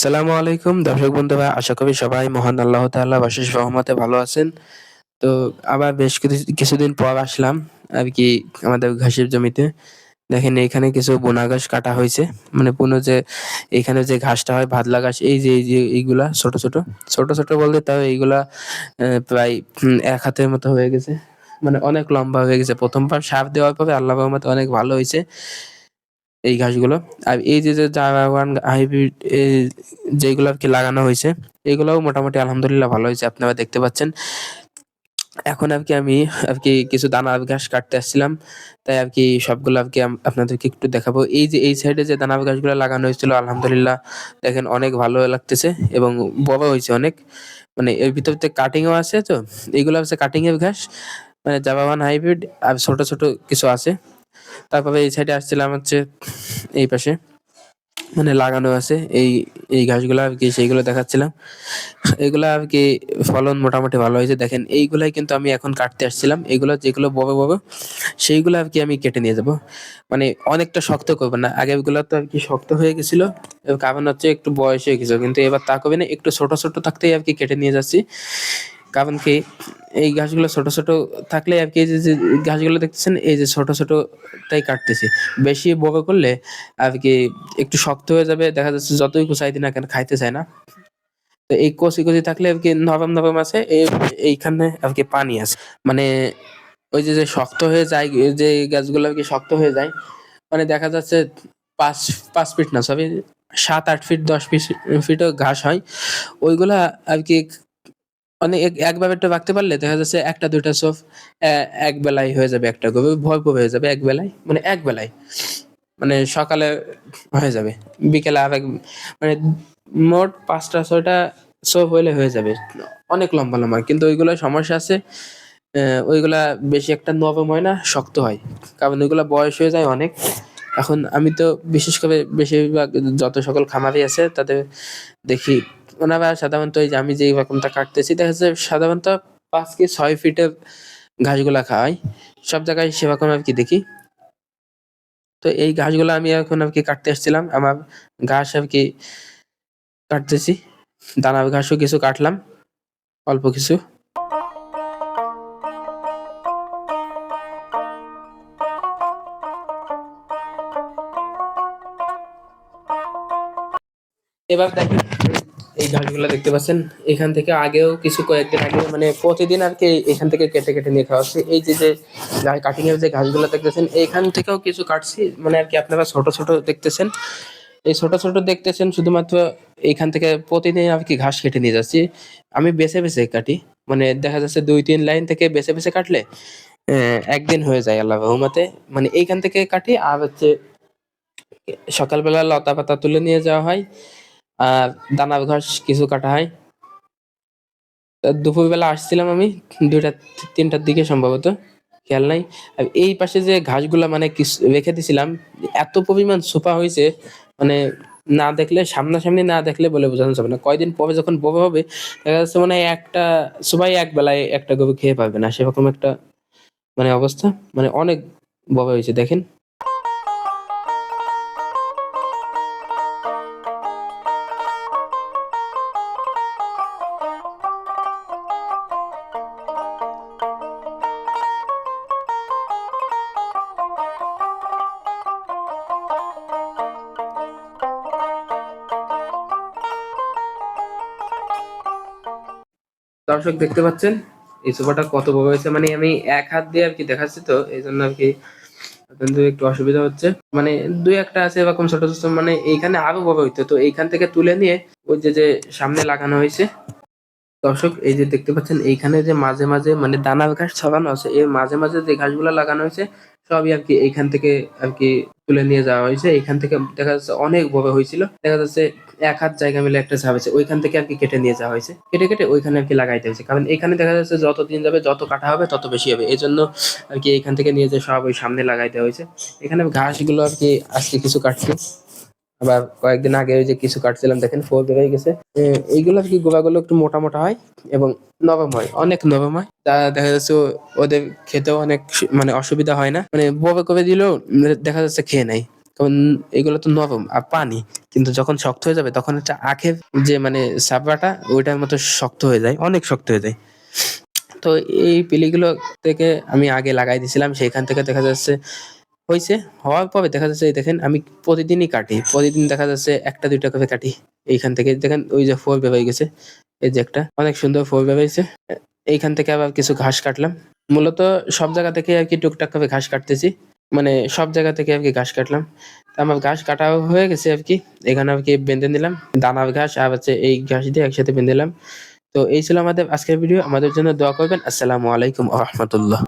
আসসালামু আলাইকুম। দর্শক বন্ধু ভাই, আশা করি সবাই মহান আল্লাহ তাআলা অশেষ রহমতে ভালো আছেন। তো আবার বেশ কিছু- কিছুদিন পর আসলাম আর কি আমাদের ঘাসের জমিতে। দেখেন এখানে কিছু বোনা ঘাস কাটা হয়েছে। মানে পুনো যে এখানে যে ঘাসটা হয়, ভাদলা ঘাস, এই যে এই যে এইগুলা ছোট ছোট ছোট ছোট বলতে তাও এইগুলা প্রায় এক হাতের মতো হয়ে গেছে। মানে অনেক লম্বা হয়ে গেছে। প্রথমবার সার দেওয়ার পরে আল্লাহ রহমতে অনেক ভালো হয়েছে। এই ঘাসগুলো। আর এই যে জারাওয়ান হাইব্রিড যেগুলো আর কি লাগানো হয়েছে, এগুলোও মোটামুটি আলহামদুলিল্লাহ ভালো হয়েছে, আপনারা দেখতে পাচ্ছেন। এখন আর কি আমি আর কি কিছু দানা ঘাস কাটতে আসছিলাম, তাই আর কি সবগুলো আর কি আপনাদেরকে একটু দেখাবো। এই যে, এই সাইডে যে দানা ঘাসগুলো লাগানো হয়েছিল, আলহামদুলিল্লাহ দেখেন অনেক ভালো লাগতেছে এবং বড় হয়েছে অনেক। মানে এর ভিতরতে কাটিংও আছে তো এইগুলো হচ্ছে কাটিং এর ঘাস। মানে জাভাওয়ান হাইব্রিড আর ছোট ছোট কিছু আছে। তারপরে এই সাইডে আসছিলাম হচ্ছে এই পাশে। মানে লাগানো আছে এই এই ঘাসগুলো আর কি, সেইগুলো দেখাচ্ছিলাম। এগুলা আর কি ফলন মোটামুটি ভালো হয়েছে। দেখেন, এইগুলাই কিন্তু আমি এখন কাটতে আসছিলাম। এগুলো যেগুলো বড় বড় সেইগুলো আর কি আমি কেটে নিয়ে যাব। মানে অনেকটা শক্ত করব না। আগে গুলো তো আর কি শক্ত হয়ে গেছিল কারণ হচ্ছে একটু বয়স হয়ে গেছিল। কিন্তু এবার তা করবে না, একটু ছোট ছোট থাকতেই আর কি কেটে নিয়ে যাচ্ছি। কারণ কি, এই গাছগুলো ছোট ছোট থাকলে আর কি যে গাছগুলো দেখতেছেন, এই যে ছোট ছোট তাই কাটতেছি। বেশি বড় করলে আর কি একটু শক্ত হয়ে যাবে, দেখা যাচ্ছে যতই কুচাই দিন কেন খাইতে চায় না। তো এই কচি কচি থাকলে আর কি নরম নরম আছে, এই এইখানে আর কি পানি আছে। মানে ওই যে শক্ত হয়ে যায়, যে গাছগুলো আর কি শক্ত হয়ে যায় মানে দেখা যাচ্ছে পাঁচ পাঁচ ফিট না সবই সাত, আট ফিট, দশ ফিট, ফিটও ঘাস হয়। ওইগুলা আর কি মানে এক- একটু রাখতে পারলে দেখা যাচ্ছে একটা, দুইটা সোফ এক বেলায় হয়ে যাবে একটা গরু ভরপুর হয়ে যাবে এক বেলায় মানে এক বেলায় মানে সকালে হয়ে যাবে, বিকেলে আর এক মানে মোট পাঁচটা, ছয়টা সোপ হইলে হয়ে যাবে, অনেক লম্বা লম্বা, কিন্তু ওইগুলো সমস্যা আছে ওইগুলা বেশি একটা নরম হয় না, শক্ত হয়, কারণ ওইগুলা বয়স হয়ে যায় অনেক, এখন আমি তো বিশেষ করে বেশিরভাগ যত সকল খামারি আছে তাদের দেখি ওনারা সাধারণত এই যে আমি যে রকমটা কাটতেছি, দেখা যাচ্ছে সাধারণত পাঁচ কি ছয় ফিটের ঘাসগুলা খাওয়াই সব জায়গায় সেরকম আর কি দেখি। তো এই ঘাসগুলো আমি এখন আর কি কাটতে এসেছিলাম আমার ঘাস আর কি কাটতেছি। দানার ঘাসও কিছু কাটলাম, অল্প কিছু। এবার দেখেন এই ঘাসগুলো দেখতে পাচ্ছেন। এখান থেকে আগেও কিছু কয়েকদিন আগে মানে প্রতিদিন আর কি এখান থেকে কেটে কেটে নিয়ে খাওয়া হচ্ছে। এই যে যে কাটিং এর যে ঘাসগুলো দেখতেছেন এইখান থেকেও কিছু কাটছি। মানে আর কি আপনারা ছোট ছোট দেখতেছেন। এই ছোট ছোট দেখতেছেন, শুধুমাত্র এইখান থেকে প্রতিদিন আর কি ঘাস কেটে নিয়ে যাচ্ছি। আমি বেছে বেছে কাটি। মানে দেখা যাচ্ছে দুই তিন লাইন থেকে বেছে বেছে কাটলে একদিন হয়ে যায় আল্লাহ রহমতে। মানে এইখান থেকে কাটি আর হচ্ছে সকালবেলা লতা পাতা তুলে নিয়ে যাওয়া হয়। আর দানার ঘাস কিছু কাটা হয়। দুপুরবেলা আসছিলাম আমি, দুইটা, তিনটার দিকে সম্ভবত, খেয়াল নাই। এই পাশে যে ঘাসগুলা মানে রেখে দিছিলাম, এত পরিমাণ সোপা হয়েছে মানে না দেখলে, সামনাসামনি না দেখলে বলে বোঝানো যাবে না। কয়দিন পরে যখন বড় হবে, দেখা যাচ্ছে মানে একটা সবাই এক বেলায় একটা গরু খেয়ে পাবে না। সেরকম একটা মানে অবস্থা মানে অনেক বড় হয়েছে, দেখেন। দর্শক দেখতে পাচ্ছেন, এই সোফাটা কত বড় হয়েছে মানে আমি এক হাত দিয়ে আর কি দেখাচ্ছি তো এই জন্য আর কি একটু অসুবিধা হচ্ছে। মানে দুই একটা আছে এরকম ছোট ছোট মানে এইখানে আরও বড় হইতো, তো এইখান থেকে তুলে নিয়ে ওই যে যে সামনে লাগানো হয়েছে। দর্শক, এই যে দেখতে পাচ্ছেন, এইখানে যে মাঝে মাঝে মানে দানার ঘাস ছড়ানো আছে এর মাঝে মাঝে যে ঘাসগুলো লাগানো হয়েছে সবই আর কি এইখান থেকে আর কি তুলে নিয়ে যাওয়া হয়েছে। এইখান থেকে দেখা যাচ্ছে অনেক বড় হয়েছিল। দেখা যাচ্ছে এক হাত জায়গা মিলে একটা ঝাপ আছে। ওইখান থেকে আর কি কেটে নিয়ে যাওয়া হয়েছে। কেটে কেটে ওইখানে আর কি লাগাইতে হয়েছে। কারণ এখানে দেখা যাচ্ছে যত দিন যাবে, যত কাটা হবে, তত বেশি হবে। এই জন্য আর কি এখান থেকে নিয়ে যে সব ওই সামনে লাগাইতে হয়েছে। এখানে ঘাসগুলো আর কি আজকে কিছু কাটছি। আবার কয়েকদিন আগে ওই যে কিছু কাটছিলাম, দেখেন ফোর বেরিয়ে গেছে। এইগুলো আর কি গোবাগুলো একটু মোটা মোটা হয় এবং নরম হয়? অনেক নরম হয়। তা দেখা যাচ্ছে ওদের খেতেও অনেক মানে অসুবিধা হয় না। মানে বড় করে দিলেও দেখা যাচ্ছে খেয়ে নেয়। কারণ এগুলো তো নরম আর পানি। কিন্তু যখন শক্ত হয়ে যাবে, তখন একটা আখের যে মানে সাবড়াটা, ওইটার মতো শক্ত হয়ে যায়, অনেক শক্ত হয়ে যায়। তো এই পিলিগুলো থেকে আমি আগে লাগাই দিয়েছিলাম সেইখান থেকে দেখা যাচ্ছে হয়েছে হওয়ার পরে দেখা যাচ্ছে এই দেখেন আমি প্রতিদিনই কাটি, প্রতিদিন দেখা যাচ্ছে একটা, দুইটা করে কাটি। এইখান থেকে দেখেন ওই যে ফোর হয়ে গেছে, এই যে একটা, অনেক সুন্দর ফোর হয়েছে। এইখান থেকে আবার কিছু ঘাস কাটলাম। মূলত সব জায়গা থেকে আর কি টুকটাক করে ঘাস কাটতেছি মানে সব জায়গা থেকে আর কি ঘাস কাটলাম। আমার ঘাস কাটা হয়ে গেছে আর কি, এখানে আর কি বেঁধে নিলাম, দানার ঘাস আর হচ্ছে এই ঘাস দিয়ে একসাথে বেঁধে নিলাম। তো এই ছিল আমাদের আজকের ভিডিও, আমাদের জন্য দোয়া করবেন। আসসালামু আলাইকুম রহমতুল্লাহ।